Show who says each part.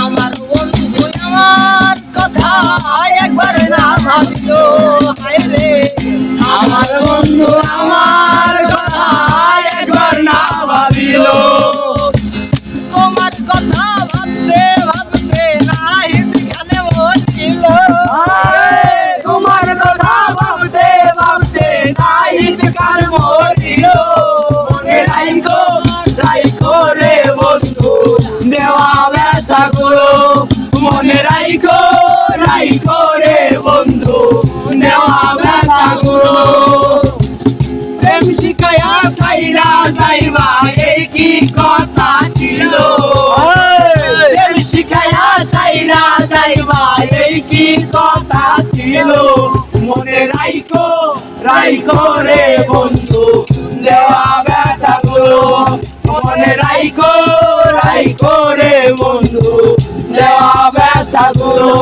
Speaker 1: আমার বন্ধু কথা একবার না
Speaker 2: আমার বন্ধু আমার কথা একবার
Speaker 1: কথা
Speaker 2: মরিল মনে রাইখো রাইখো রে বন্ধু দেওয়া ব্যথা করো মনে রাইখো রাইখো রে বন্ধু দেওয়া ব্যথা করো প্রেম শিখায়া চাইরা যাইবা এই কি কথা ছিল? প্রেম শিখায়া চাইরা যাইবা এই কি কথা ছিল? মনে রাইকো রাইকো রে বন্ধু, দেওয়া ব্যথা করো মনে রাইকো রাইকো রে বন্ধু, দেওয়া ব্যথা করো